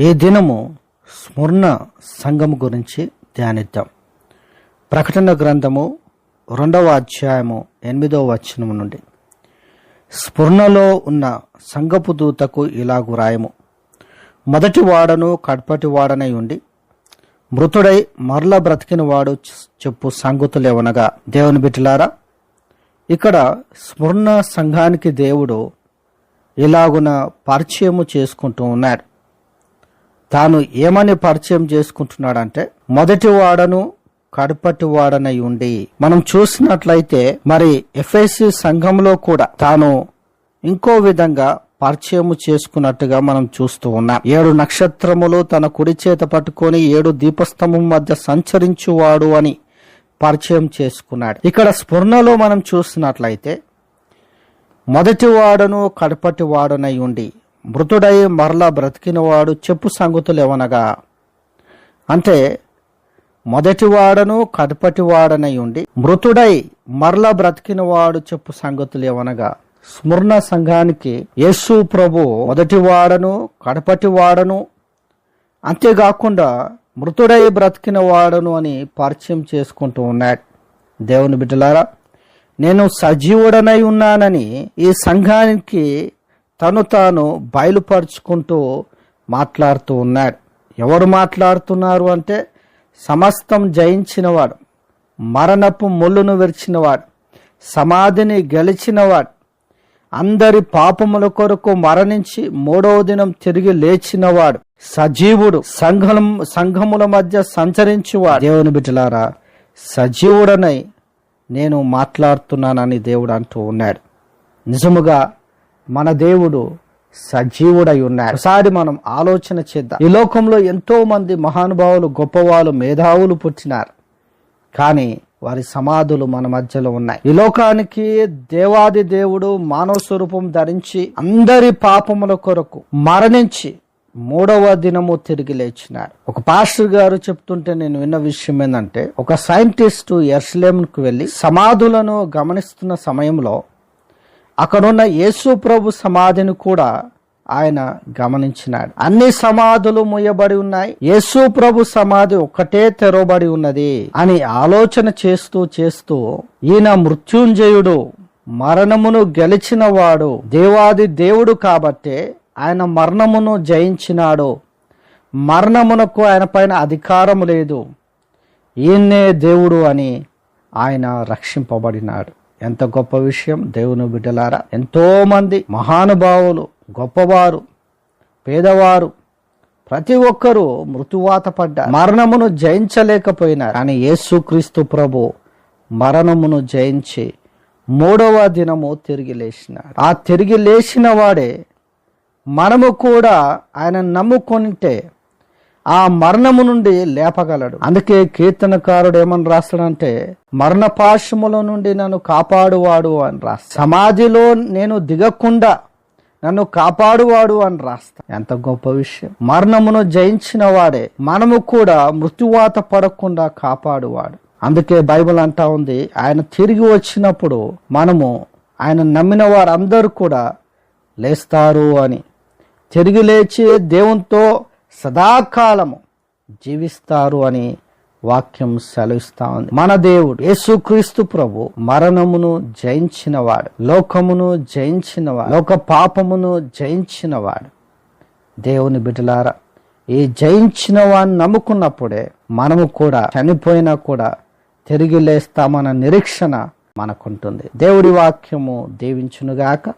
ఈ దినము స్మరణ సంఘము గురించి ధ్యానిద్దాం. ప్రకటన గ్రంథము రెండవ అధ్యాయము ఎనిమిదవ వచనము నుండి. స్ఫురణలో ఉన్న సంఘపు దూతకు ఇలాగు రాయము. మొదటి వాడను కడపటి వాడనై ఉండి మృతుడై మరల బ్రతికిన వాడు చెప్పు సంగతులేవనగా దేవుని బిడ్డలారా ఇక్కడ స్మరణ సంఘానికి దేవుడు ఇలాగున పరిచయము చేసుకుంటూ ఉన్నాడు. తాను ఏమని పరిచయం చేసుకుంటున్నాడంటే మొదటి వాడను కడపటి వాడనై ఉండి మనం చూసినట్లయితే మరి ఎఫ్ఎస్సి సంఘంలో కూడా తాను ఇంకో విధంగా పరిచయము చేసుకున్నట్టుగా మనం చూస్తూ ఉన్నాం. ఏడు నక్షత్రములు తన కుడి చేత పట్టుకొని ఏడు దీపస్తంభం మధ్య సంచరించువాడు అని పరిచయం చేసుకున్నాడు. ఇక్కడ స్ఫురణలో మనం చూసినట్లయితే మొదటి వాడను కడపటి వాడనై ఉండి మృతుడై మరలా బ్రతికినవాడు చెప్పు సంగతులు అంటే మొదటి వాడను కడపటి వాడనై ఉండి మృతుడై మరలా బ్రతికినవాడు చెప్పు సంగతులు స్మరణ సంఘానికి యేసు ప్రభు మొదటి వాడను కడపటి వాడను అంతేకాకుండా మృతుడై బ్రతికిన వాడను అని పరిచయం చేసుకుంటూ ఉన్నాడు. దేవుని బిడ్డలారా నేను సజీవుడనై ఉన్నానని ఈ సంఘానికి తను తాను బయలుపరుచుకుంటూ మాట్లాడుతూ ఉన్నాడు. ఎవరు మాట్లాడుతున్నారు అంటే సమస్తం జయించినవాడు మరణపు ముళ్ళును విరిచినవాడు సమాధిని గెలిచినవాడు అందరి పాపముల కొరకు మరణించి మూడవ దినం తిరిగి లేచినవాడు సజీవుడు సంఘం సంఘముల మధ్య సంచరించువాడు. దేవుని బిడ్డలారా సజీవుడనై నేను మాట్లాడుతున్నానని దేవుడు అంటూ ఉన్నాడు. నిజముగా మన దేవుడు సజీవుడై ఉన్నారు ఒకసారి మనం ఆలోచన చేద్దాం. ఈ లోకంలో ఎంతో మంది మహానుభావులు గొప్పవాళ్ళు మేధావులు పుట్టినారు. కానీ వారి సమాధులు మన మధ్యలో ఉన్నాయి. ఈ లోకానికి దేవాది దేవుడు మానవ స్వరూపం ధరించి అందరి పాపముల కొరకు మరణించి మూడవ దినము తిరిగి లేచినారు. ఒక పాస్టర్ గారు చెప్తుంటే నేను విన్న విషయం ఏంటంటే ఒక సైంటిస్టు ఎర్స్లేమ్కు వెళ్ళి సమాధులను గమనిస్తున్న సమయంలో అక్కడున్న యేసు ప్రభు సమాధిని కూడా ఆయన గమనించినాడు. అన్ని సమాధులు ముయ్యబడి ఉన్నాయి. యేసు ప్రభు సమాధి ఒక్కటే తెరవబడి ఉన్నది అని ఆలోచన చేస్తూ చేస్తూ ఈయన మృత్యుంజయుడు మరణమును గెలిచిన వాడు దేవాది దేవుడు కాబట్టే ఆయన మరణమును జయించినాడు. మరణమునకు ఆయన పైన అధికారం లేదు. ఈయన్నే దేవుడు అని ఆయన రక్షింపబడినాడు. ఎంత గొప్ప విషయం దేవుని బిడ్డలారా. ఎంతో మంది మహానుభావులు గొప్పవారు పేదవారు ప్రతి ఒక్కరూ మృతువాత పడ్డ మరణమును జయించలేకపోయినారు. కానీ యేసుక్రీస్తు ప్రభు మరణమును జయించి మూడవ దినము తిరిగి లేచినాడు. ఆ తిరిగి లేచిన వాడే మనము కూడా ఆయన నమ్ముకుంటే ఆ మరణము నుండి లేపగలడు. అందుకే కీర్తనకారుడు ఏమని రాస్తాడంటే మరణ పాశముల నుండి నన్ను కాపాడువాడు అని రాస్తా. సమాధిలో నేను దిగకుండా నన్ను కాపాడువాడు అని రాస్తా. ఎంత గొప్ప విషయం. మరణమును జయించిన వాడే మనము కూడా మృత్యువాత పడకుండా కాపాడువాడు. అందుకే బైబిల్ అంటా ఉంది ఆయన తిరిగి వచ్చినప్పుడు మనము ఆయన నమ్మిన వారందరూ కూడా లేస్తారు అని. తిరిగి లేచి దేవునితో సదాకాలము జీవిస్తారు అని వాక్యం సెలవిస్తా ఉంది. మన దేవుడు యేసుక్రీస్తు ప్రభు మరణమును జయించినవాడు లోకమును జయించినవాడు లోక పాపమును జయించినవాడు. దేవుని బిడ్డలారా ఈ జయించిన వాడిని నమ్ముకున్నప్పుడే మనము కూడా చనిపోయినా కూడా తిరిగి లేస్తామన్న నిరీక్షణ మనకుంటుంది. దేవుడి వాక్యము దీవించునుగాక.